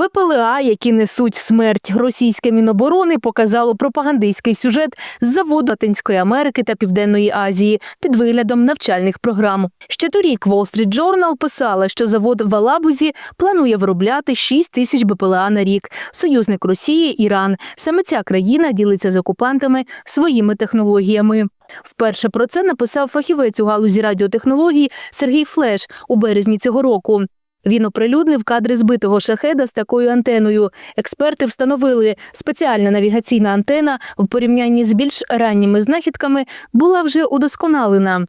БПЛА, які несуть смерть. Російське міноборони показало пропагандистський сюжет з заводу Латинської Америки та Південної Азії під виглядом навчальних програм. Ще торік Wall Street Journal писала, що завод в Алабузі планує виробляти 6 тисяч БПЛА на рік. Союзник Росії Іран. Саме ця країна ділиться з окупантами своїми технологіями. Вперше про це написав фахівець у галузі радіотехнологій Сергій Флеш у березні цього року. Він оприлюднив кадри збитого шахеда з такою антеною. Експерти встановили, спеціальна навігаційна антена в порівнянні з більш ранніми знахідками була вже удосконалена.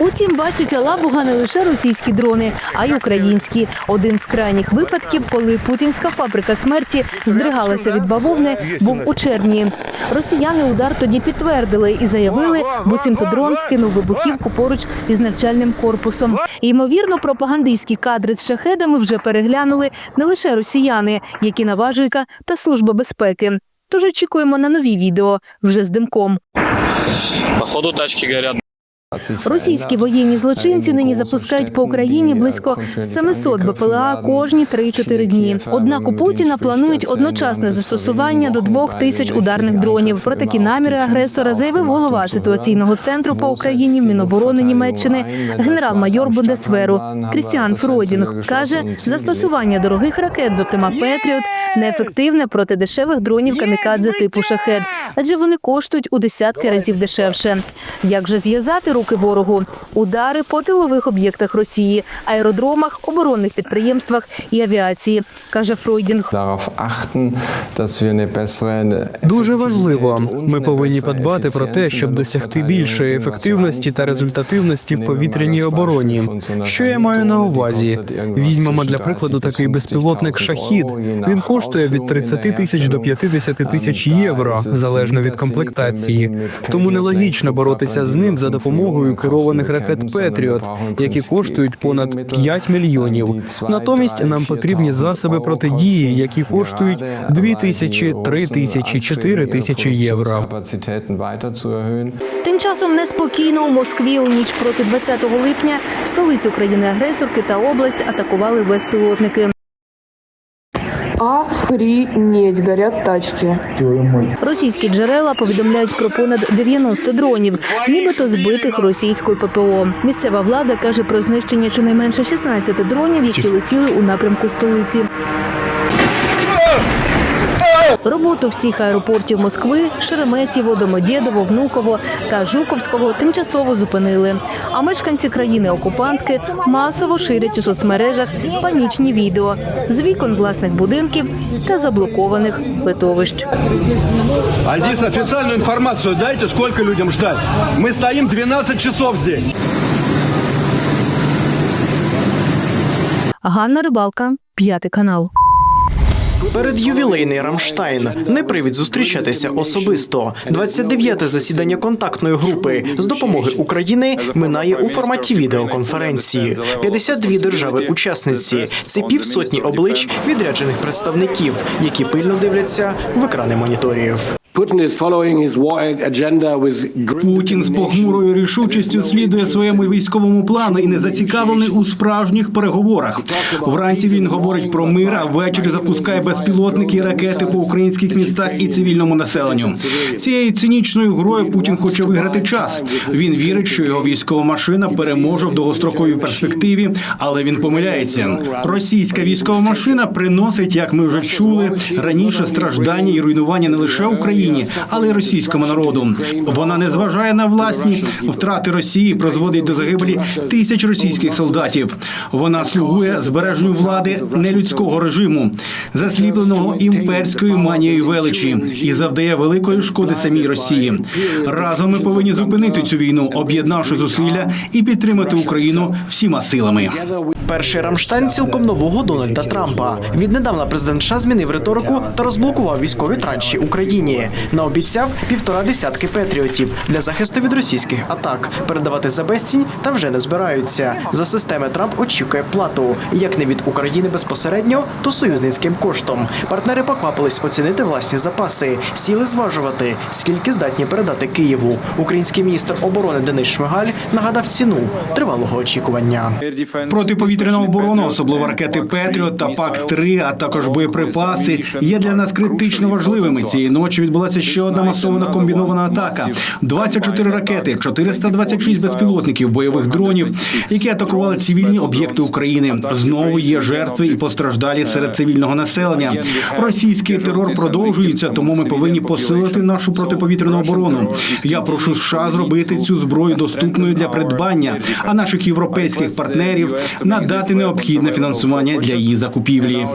Утім, бачить Алабуга не лише російські дрони, а й українські. Один з крайніх випадків, коли путінська фабрика смерті здригалася від бавовни, був у червні. Росіяни удар тоді підтвердили і заявили, буцімто дрон скинув вибухівку поруч із навчальним корпусом. Ймовірно, пропагандистські кадри з шахедами вже переглянули не лише росіяни, які наважуйка та служба безпеки. Тож очікуємо на нові відео вже з димком. Походу тачки горят. Російські воєнні злочинці нині запускають по Україні близько 700 БПЛА кожні 3-4 дні. Однак у Путіна планують одночасне застосування до двох тисяч ударних дронів. Про такі наміри агресора заявив голова ситуаційного центру по Україні в Міноборони Німеччини генерал-майор Бундесверу Крістіан Фройдінг каже, застосування дорогих ракет, зокрема Петріот, неефективне проти дешевих дронів камікадзе типу шахет, адже вони коштують у десятки разів дешевше. Як же зв'язати руки ворогу? Удари по тилових об'єктах Росії, аеродромах, оборонних підприємствах і авіації, каже Фройдінг. Дуже важливо. Ми повинні подбати про те, щоб досягти більшої ефективності та результативності в повітряній обороні. Що я маю на увазі? Візьмемо для прикладу такий безпілотник шахід. Він коштує від Ausführung 30 тисяч до Herstellung. 50 тисяч євро, залежно від комплектації. Тому нелогічно боротися з ним за допомогою керованих ракет Петріот, які коштують понад 5 мільйонів. Натомість нам потрібні засоби протидії, які коштують 2 тисячі, 3 тисячі, 4 тисячі євро. Тим часом неспокійно у Москві у ніч проти 20 липня столицю країни-агресорки та область атакували безпілотники. Охренеть, горять тачки. Російські джерела повідомляють про понад 90 дронів, нібито збитих російською ППО. Місцева влада каже про знищення щонайменше 16 дронів, які летіли у напрямку столиці. Роботу всіх аеропортів Москви, Шереметьєво, Домодєдово, Внуково та Жуковського тимчасово зупинили. А мешканці країни-окупантки масово ширять у соцмережах панічні відео з вікон власних будинків та заблокованих литовищ. А здесь официальную информацию дайте, сколько людям ждать. Мы стоим 12 часов здесь. Ганна Рибалка, п'ятий канал. Передювілейний Рамштайн не привід зустрічатися особисто. 29-те засідання контактної групи з допомоги України минає у форматі відеоконференції. 52 держави-учасниці це півсотні облич відряджених представників, які пильно дивляться в екрани моніторів. Путін з похмурою рішучістю слідує своєму військовому плану і не зацікавлений у справжніх переговорах. Вранці він говорить про мир, а ввечері запускає безпілотники і ракети по українських містах і цивільному населенню. Цією цинічною грою Путін хоче виграти час. Він вірить, що його військова машина переможе в довгостроковій перспективі, але він помиляється. Російська військова машина приносить, як ми вже чули раніше, страждання і руйнування не лише Україні, але й російському народу. Вона не зважає на власні втрати Росії, призводить до загибелі тисяч російських солдатів. Вона слугує збереженню влади нелюдського режиму, засліпленого імперською манією величі, і завдає великої шкоди самій Росії. Разом ми повинні зупинити цю війну, об'єднавши зусилля і підтримати Україну всіма силами. Перший Рамштайн цілком нового Дональда Трампа. Віднедавна президент США змінив риторику та розблокував військові транші Україні. Наобіцяв півтора десятки патріотів для захисту від російських атак. Передавати за безцінь та вже не збираються. За системи Трамп очікує плату, як не від України безпосередньо, то союзницьким коштом. Партнери поквапились оцінити власні запаси, сіли зважувати, скільки здатні передати Києву. Український міністр оборони Денис Шмигаль нагадав ціну тривалого очікування. Протиповітряна оборона, особливо ракети Петріот та пак 3 а також боєприпаси, є для нас критично важливими. Цієї ночі відбулася ще одна масована комбінована атака: 24 ракети, 426 безпілотників, бойових дронів, які атакували цивільні об'єкти України. Знову є жертви і постраждалі серед цивільного населення. Російський терор продовжується, тому ми повинні посилити нашу протиповітряну оборону. Я прошу США зробити цю зброю доступною для придбання, а наших європейських партнерів надати необхідне фінансування для її закупівлі.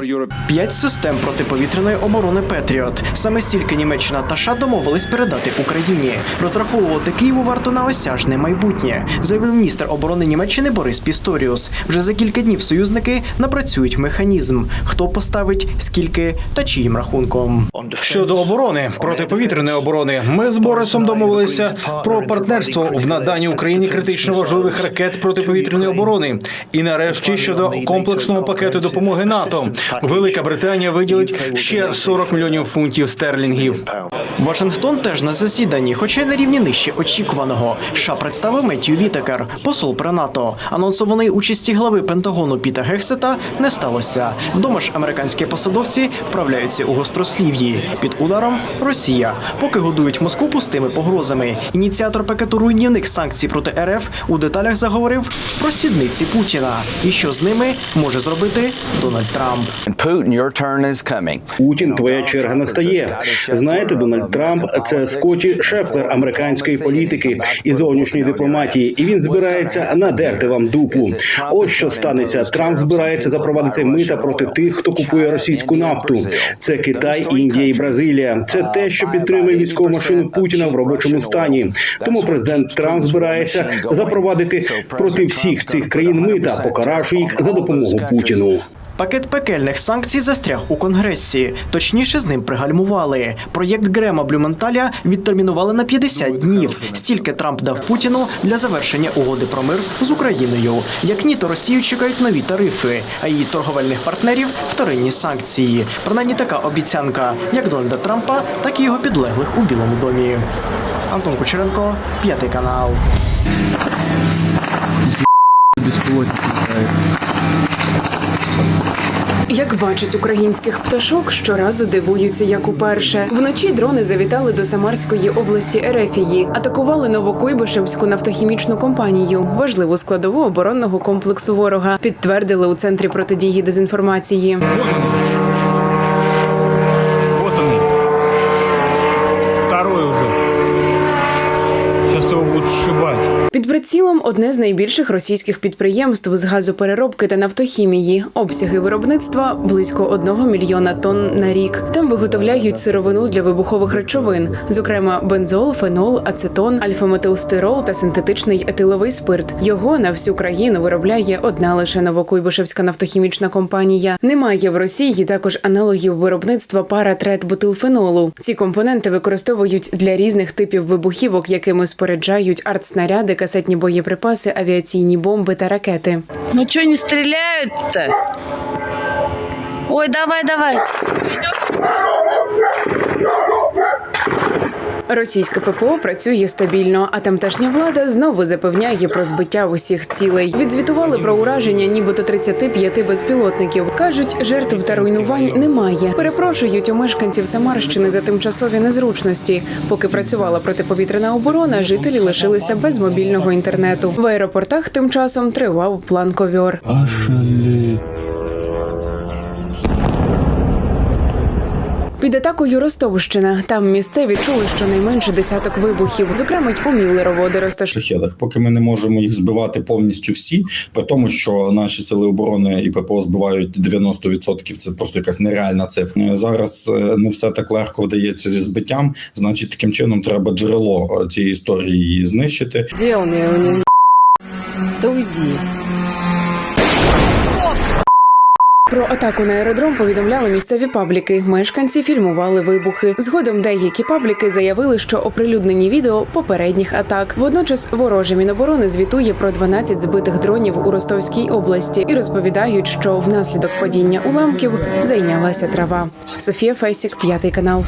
П'ять систем протиповітряної оборони Петріот. Саме стільки Німеччина та США домовились передати Україні. Розраховувати Києву варто на осяжне майбутнє, заявив міністр оборони Німеччини Борис Пісторіус. Вже за кілька днів союзники напрацюють механізм, хто поставить, скільки та чиїм рахунком. Щодо оборони протиповітряної оборони, ми з Борисом домовилися про партнерство в наданні Україні критично важливих ракет протиповітряної оборони. І нарешті щодо комплексного пакету допомоги НАТО, Велика Британія виділить ще 40 мільйонів фунтів стерлінгів. Вашингтон теж на засіданні, хоча й на рівні нижче очікуваного. США представив Меттью Вітекер, посол при НАТО. Анонсованої участі глави Пентагону Піта Гексета не сталося. Вдома ж американські посадовці вправляються у гострослів'ї. Під ударом Росія, поки годують Москву пустими погрозами. Ініціатор пакету руйнівних санкцій проти РФ у деталях заговорив про сідниці Путіна і що з ними може зробити Дональд Трамп. Putin, your turn is coming. Путін, твоя черга настає. Знаєте, Дональд Трамп це Скотті Шефлер американської політики і зовнішньої дипломатії, і він збирається надерти вам дупу. Ось що станеться. Трамп збирається запровадити мита проти тих, хто купує російську нафту. Це Китай, Індія і Бразилія. Це те, що підтримує військову машину Путіна в робочому стані. Тому президент Трамп збирається запровадити проти всіх цих країн мита, покаравши їх за допомогу Путіну. Пакет пекельних санкцій застряг у конгресі. Точніше, з ним пригальмували. Проєкт Грема Блюменталя відтермінували на 50 днів. Стільки Трамп дав Путіну для завершення угоди про мир з Україною. Як ні, то Росію чекають нові тарифи, а її торговельних партнерів вторинні санкції. Принаймні така обіцянка як Дональда Трампа, так і його підлеглих у Білому домі. Антон Кучеренко, п'ятий канал. Як бачать українських пташок, щоразу дивуються, як уперше. Вночі дрони завітали до Самарської області Ерефії, атакували Новокуйбишевську нафтохімічну компанію, важливу складову оборонного комплексу ворога. Підтвердили у центрі протидії дезінформації. Під прицілом одне з найбільших російських підприємств з газопереробки та нафтохімії. Обсяги виробництва близько одного мільйона тонн на рік. Там виготовляють сировину для вибухових речовин, зокрема бензол, фенол, ацетон, альфаметилстирол та синтетичний етиловий спирт. Його на всю країну виробляє одна лише Новокуйбишевська нафтохімічна компанія. Немає в Росії також аналогів виробництва паратретбутилфенолу. Ці компоненти використовують для різних типів вибухівок, якими споряджають артснаряди, касетні боєприпаси, авіаційні бомби та ракети. Ну что не стреляют-то? Ой, давай, давай. Російське ППО працює стабільно, а тамтешня влада знову запевняє про збиття усіх цілей. Відзвітували про ураження, нібито 35 безпілотників. кажуть, жертв та руйнувань немає. Перепрошують у мешканців Самарщини за тимчасові незручності. Поки працювала протиповітряна оборона, жителі лишилися без мобільного інтернету. В аеропортах тим часом тривав план ковьор. Під атакою Ростовщина. Там місцеві чули щонайменше десяток вибухів, зокрема й у Міллерово, де розташовані поки ми не можемо їх збивати повністю всі, при тому, що наші сили оборони і ППО збивають 90%, Це просто якась нереальна цифра. Зараз е, не все так легко вдається зі збиттям. Значить, таким чином треба джерело е, цієї історії знищити. Его не Да уйди. Про атаку на аеродром повідомляли місцеві пабліки. Мешканці фільмували вибухи. Згодом деякі пабліки заявили, що оприлюднені відео попередніх атак. Водночас вороже міноборони звітує про 12 збитих дронів у Ростовській області і розповідають, що внаслідок падіння уламків зайнялася трава. Софія Фесік, п'ятий канал.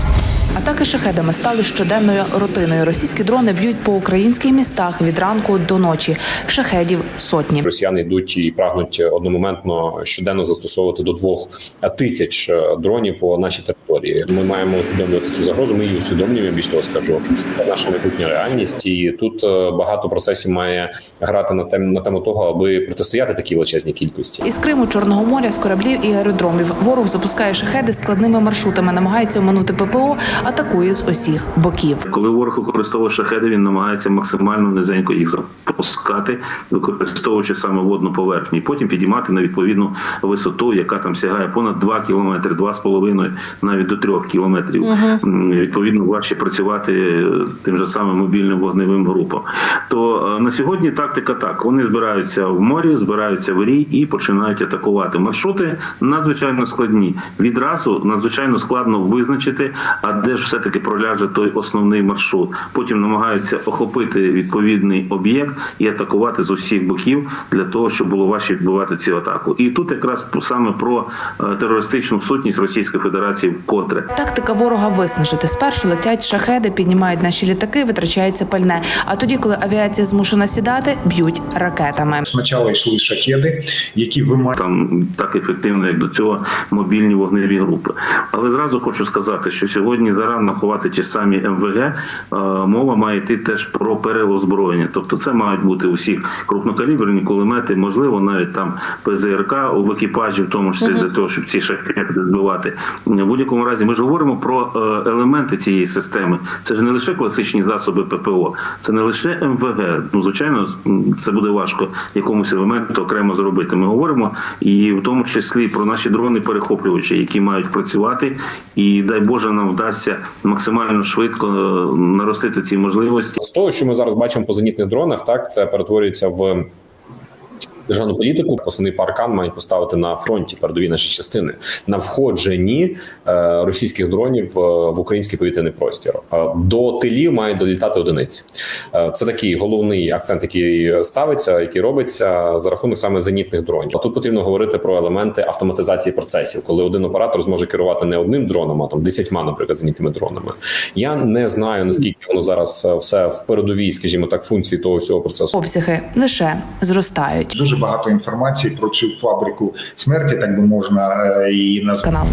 Атаки шахедами стали щоденною рутиною. Російські дрони б'ють по українських містах від ранку до ночі. Шахедів сотні. Росіяни йдуть і прагнуть одномоментно щоденно застосовувати до двох тисяч дронів по нашій території. Ми маємо усвідомлювати цю загрозу. Ми її усвідомлюємо. Більш того скажу наша майбутня реальність, і тут е, багато процесів має грати на тему на тему того, аби протистояти такій величезній кількості. Із Криму, Чорного моря, з кораблів і аеродромів. Ворог запускає шахеди складними маршрутами, намагається оминути ППО, атакує з усіх боків. Коли ворог використовує шахеди, він намагається максимально низенько їх запускати, використовуючи саме водну поверхню, і потім підіймати на відповідну висоту, яка там сягає понад 2 кілометри, 2,5, навіть до 3 кілометрів. М, Відповідно, важче працювати тим же самим мобільним вогневим групам. То е, на сьогодні тактика так: вони збираються в морі, збираються в рій і починають атакувати. Маршрути надзвичайно складні. Відразу надзвичайно складно визначити, а де ж все таки проляже той основний маршрут. Потім намагаються охопити відповідний об'єкт і атакувати з усіх боків для того, щоб було важче відбувати цю атаку. І тут якраз саме про е, терористичну сутність Російської Федерації вкотре. Тактика ворога виснажити. Спершу летять шахеди, піднімають наші літаки, витрачається пальне. А тоді, коли авіація змушена сідати, б'ють ракетами. Спочатку йшли шахеди, які вимагають там так ефективно, як до цього мобільні вогневі групи. Але зразу хочу сказати, що сьогодні зарано ховати ті самі МВГ. е, Мова має йти теж про переозброєння. Тобто, це мають бути усіх крупнокаліберні кулемети, можливо, навіть там ПЗРК в екіпажі, в тому числі для того, щоб ці шахеди збивати. В будь-якому разі, ми ж говоримо про е, елементи цієї системи. Це ж не лише класичні засоби ППО, це не лише МВГ. Ну звичайно, це буде важко якомусь елементу окремо зробити. Ми говоримо і в тому числі про наші дрони перехоплювачі, які мають працювати, і дай Боже, нам вдасться максимально швидко е, наростити ці можливості. З того, що ми зараз бачимо по зенітних дронах, так це перетворюється в. Державну політику основний паркан мають поставити на фронті передові наші частини на входженні е, російських дронів е, в український повітряний простір. Е, до тилів мають долітати одиниці. Це такий головний акцент, який ставиться, який робиться за рахунок саме зенітних дронів. А тут потрібно говорити про елементи автоматизації процесів, коли один оператор зможе керувати не одним дроном, а там десятьма, наприклад, зенітними дронами. Я не знаю наскільки воно зараз все в передовій, скажімо так, функції того всього процесу. Обсяги лише зростають. дуже багато інформації про цю фабрику смерті, так би можна е, її назвати. Канал.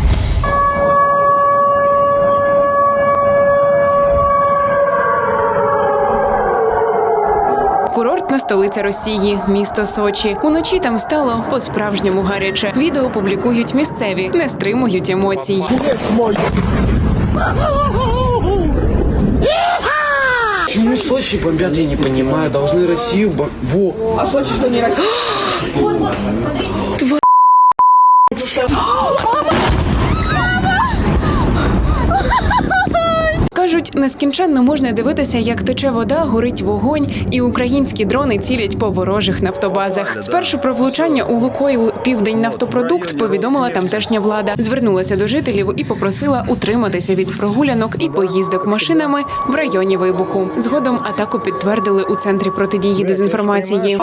Курортна столиця Росії, місто Сочі. Уночі там стало по-справжньому гаряче. Відео публікують місцеві, не стримують емоцій. Почему Сочи бомбят, я не понимаю. Должны Россию бом... Во. А Сочи что не Россия? Кажуть, нескінченно можна дивитися, як тече вода, горить вогонь, і українські дрони цілять по ворожих нафтобазах. Спершу про влучання у Лукойл Південь нафтопродукт повідомила тамтешня влада. Звернулася до жителів і попросила утриматися від прогулянок і поїздок машинами в районі вибуху. Згодом атаку підтвердили у центрі протидії дезінформації.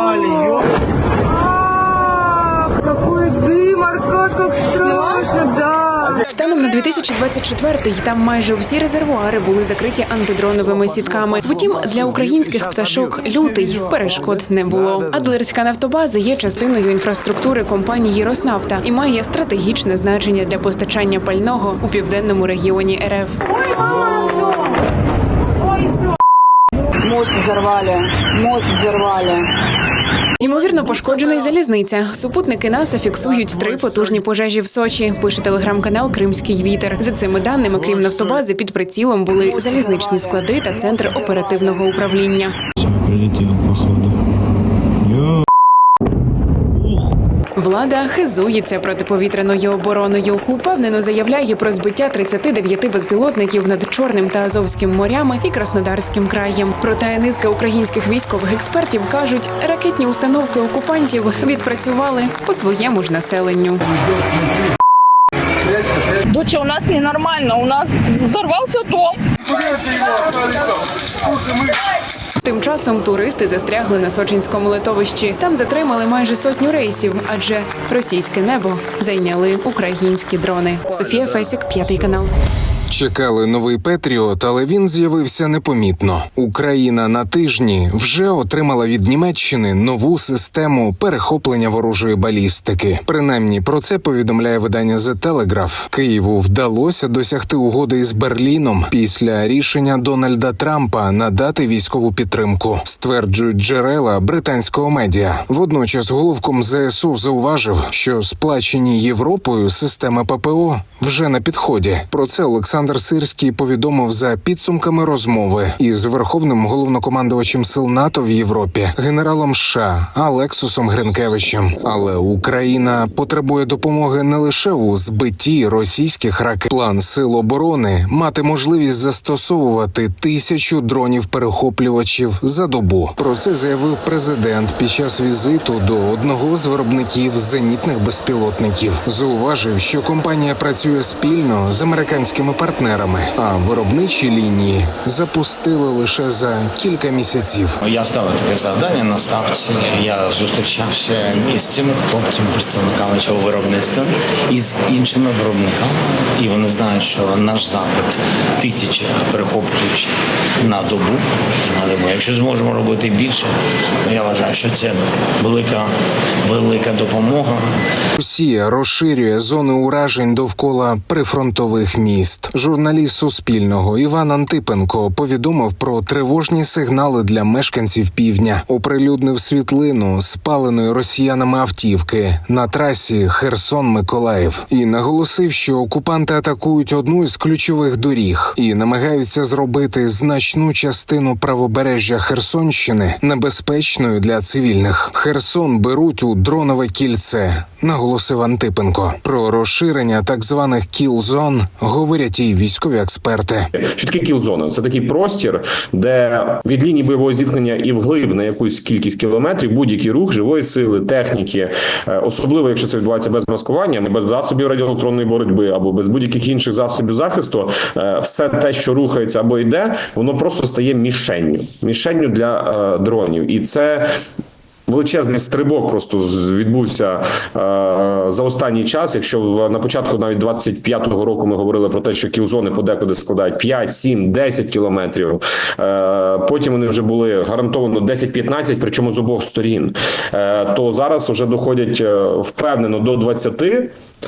Какой дым, Аркаш, страшно, да. Станом на 2024-й там майже всі резервуари були закриті антидроновими сітками. Втім, для українських пташок лютий перешкод не було. Адлерська нафтобаза є частиною інфраструктури компанії Роснафта і має стратегічне значення для постачання пального у південному регіоні РФ. Мост взорвали, мост взорвали. Ймовірно, пошкоджена й залізниця. Супутники НАСА фіксують три потужні пожежі в Сочі. Пише телеграм-канал Кримський вітер. За цими даними, крім нафтобази, під прицілом були залізничні склади та центр оперативного управління. Прилетел, походу. Влада хизується протиповітряною обороною. Упевнено заявляє про збиття 39 безпілотників над Чорним та Азовським морями і Краснодарським краєм. Проте низка українських військових експертів кажуть, ракетні установки окупантів відпрацювали по своєму ж населенню. Доча, у нас ненормально, у нас взорвался дом. Тим часом туристи застрягли на Сочинському литовищі. Там затримали майже сотню рейсів, адже російське небо зайняли українські дрони. Софія Фесік, п'ятий канал. Чекали новий Петріот, але він з'явився непомітно. Україна на тижні вже отримала від Німеччини нову систему перехоплення ворожої балістики. Принаймні про це повідомляє видання The Telegraph. Києву вдалося досягти угоди із Берліном після рішення Дональда Трампа надати військову підтримку, стверджують джерела британського медіа. Водночас головком ЗСУ зауважив, що сплачені Європою системи ППО вже на підході. Про це Олександр Сирський повідомив за підсумками розмови із верховним головнокомандувачем сил НАТО в Європі, генералом США Алексусом Гринкевичем. Але Україна потребує допомоги не лише у збитті російських ракет. План сил оборони мати можливість застосовувати тисячу дронів перехоплювачів за добу. Про це заявив президент під час візиту до одного з виробників зенітних безпілотників. Зауважив, що компанія працює спільно з американськими партнерами, а виробничі лінії запустили лише за кілька місяців. Я ставив таке завдання на ставці. Я зустрічався із цими хлопцями, представниками цього виробництва і з іншими виробниками. І вони знають, що наш запит тисячі перехоплюючих на добу. На добу. Якщо зможемо робити більше, я вважаю, що це велика, велика допомога. Росія розширює зони уражень довкола прифронтових міст. Журналіст Суспільного Іван Антипенко повідомив про тривожні сигнали для мешканців півдня. Оприлюднив світлину спаленої росіянами автівки на трасі Херсон-Миколаїв і наголосив, що окупанти атакують одну із ключових доріг і намагаються зробити значну частину правобережжя Херсонщини небезпечною для цивільних. Херсон беруть у дронове кільце. Наголосив Антипенко про розширення так званих кіл-зон говорять і військові експерти. Що таке кілзона? Це такий простір, де від лінії бойового зіткнення і вглиб на якусь кількість кілометрів будь-який рух живої сили, техніки, е, особливо якщо це відбувається без маскування, без засобів радіоелектронної боротьби або без будь-яких інших засобів захисту, е, все те, що рухається або йде, воно просто стає мішенню, мішенню для е, дронів, і це. Величезний стрибок просто відбувся е, за останній час. Якщо на початку навіть 25-го року ми говорили про те, що кілзони подекуди складають 5, 7, 10 кілометрів. Е, потім вони вже були гарантовано 10-15, причому з обох сторін. Е, то зараз вже доходять впевнено до 20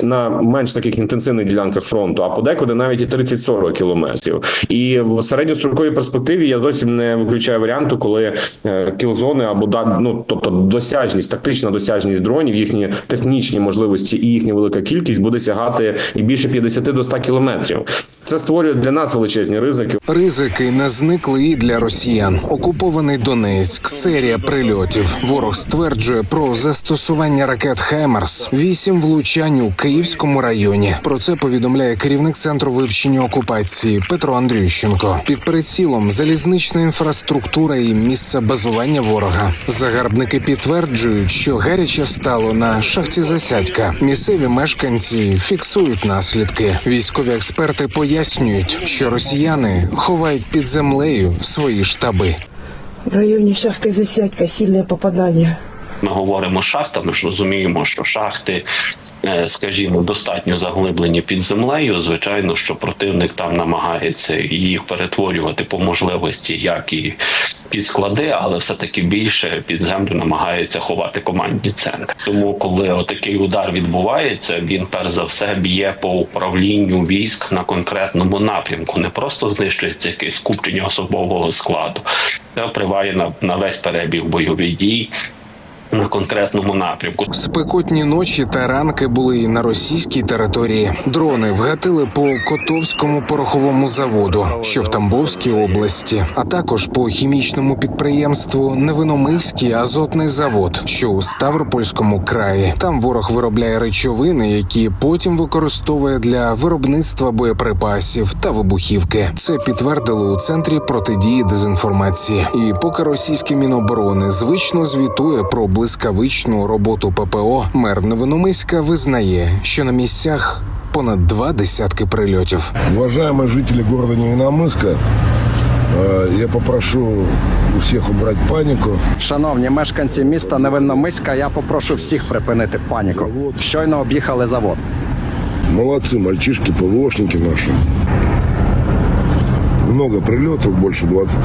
на менш таких інтенсивних ділянках фронту, а подекуди навіть і 30-40 кілометрів. І в середньостроковій перспективі я зовсім не виключаю варіанту, коли е, кілзони або ну, тобто досяжність, тактична досяжність дронів, їхні технічні можливості і їхня велика кількість буде сягати і більше 50 до 100 кілометрів. Це створює для нас величезні ризики. Ризики не зникли і для росіян. Окупований Донецьк, серія прильотів. Ворог стверджує про застосування ракет Хемерс, вісім влучань у Київському районі. Про це повідомляє керівник центру вивчення окупації Петро Андрющенко. Під прицілом залізнична інфраструктура і місце базування ворога. Загарбники підтверджують, що гаряче стало на шахті засядька. Місцеві мешканці фіксують наслідки. Військові експерти пояснюють, що росіяни ховають під землею свої штаби. В районе шахты Засядька сильное попадание. Ми говоримо шахтами, ж розуміємо, що шахти, е, скажімо, достатньо заглиблені під землею. Звичайно, що противник там намагається їх перетворювати по можливості, як і під склади, але все таки більше під землю намагається ховати командні центри. Тому, коли отакий удар відбувається, він перш за все б'є по управлінню військ на конкретному напрямку. Не просто знищується якесь скупчення особового складу, це впливає на, на весь перебіг бойових дій. На конкретному напрямку. Спекотні ночі та ранки були і на російській території. Дрони вгатили по Котовському пороховому заводу, що в Тамбовській області, а також по хімічному підприємству Невиномиський азотний завод, що у Ставропольському краї. Там ворог виробляє речовини, які потім використовує для виробництва боєприпасів та вибухівки. Це підтвердили у центрі протидії дезінформації. І поки російське міноборони звично звітує про блискавичну роботу ППО, мер Новиномиська визнає, що на місцях понад два десятки прильотів. Уважаемые жители города Невиномыска, э, я попрошу у всех убрать панику. Шановні мешканці міста Невинномиська, я попрошу всіх припинити паніку. Щойно об'їхали завод. Молодцы, мальчишки, ПВОшники наши. Много прильотів, більше 20.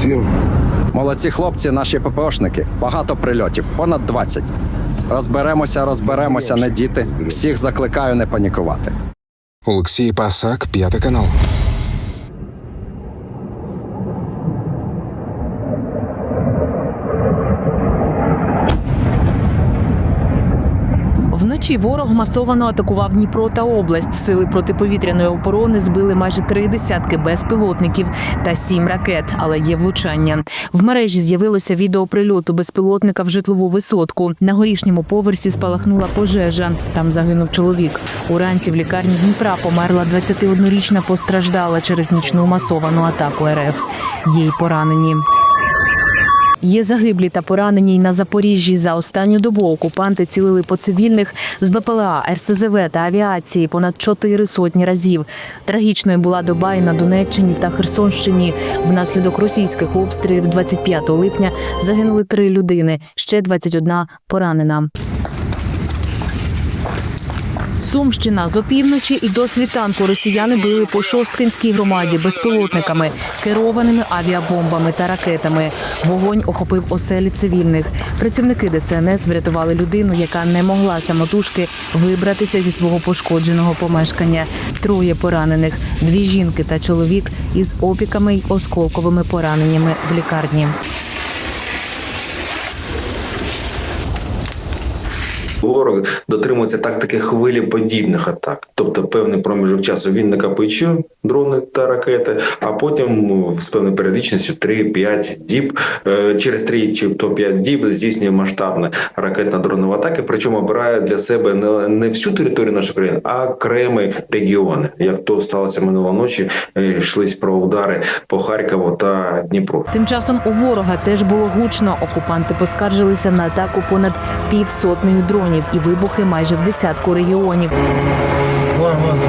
Молодці хлопці, наші ППОшники. Багато прильотів, понад 20. Розберемося, розберемося, не діти. Всіх закликаю не панікувати. Олексій Пасак, п'ятий канал. Ворог масовано атакував Дніпро та область. Сили протиповітряної оборони збили майже три десятки безпілотників та сім ракет, але є влучання. В мережі з'явилося відео прильоту безпілотника в житлову висотку. На горішньому поверсі спалахнула пожежа. Там загинув чоловік. Уранці в лікарні Дніпра померла 21-річна постраждала через нічну масовану атаку РФ. Є й поранені. Є загиблі та поранені й на Запоріжжі. За останню добу окупанти цілили по цивільних з БПЛА, РСЗВ та авіації понад чотири сотні разів. Трагічною була доба і на Донеччині та Херсонщині. Внаслідок російських обстрілів 25 липня загинули три людини, ще 21 поранена. Сумщина з опівночі і до світанку росіяни били по Шосткинській громаді безпілотниками, керованими авіабомбами та ракетами. Вогонь охопив оселі цивільних. Працівники ДСНС врятували людину, яка не могла самотужки вибратися зі свого пошкодженого помешкання. Троє поранених, дві жінки та чоловік із опіками й осколковими пораненнями в лікарні. Ворог дотримується тактики хвилі подібних атак, тобто певний проміжок часу він накопичує дрони та ракети, а потім ну, з певною періодичністю 3-5 діб е, через 3 чи то 5 діб здійснює масштабне ракетно-дронова атаки. Причому обирає для себе не, не всю територію нашої країни, а окремі регіони. Як то сталося минулої ночі, е, йшлись про удари по Харкову та Дніпру. Тим часом у ворога теж було гучно. Окупанти поскаржилися на атаку понад півсотнею дронів і вибухи майже в десятку регіонів. Вон, вон,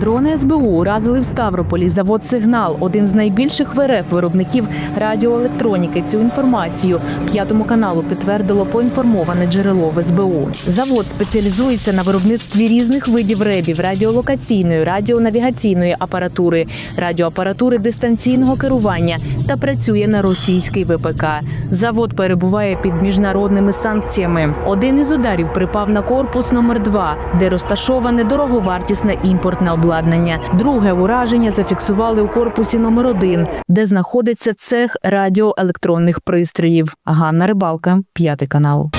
Дрони СБУ уразили в Ставрополі завод Сигнал, один з найбільших в РФ виробників радіоелектроніки. Цю інформацію п'ятому каналу підтвердило поінформоване джерело в СБУ. Завод спеціалізується на виробництві різних видів ребів, радіолокаційної, радіонавігаційної апаратури, радіоапаратури дистанційного керування та працює на російський ВПК. Завод перебуває під міжнародними санкціями. Один із ударів припав на корпус номер 2 де розташоване дороговартісне імпортне обладнання. Друге ураження зафіксували у корпусі номер 1 де знаходиться цех радіоелектронних пристроїв. Ганна Рибалка, п'ятий канал.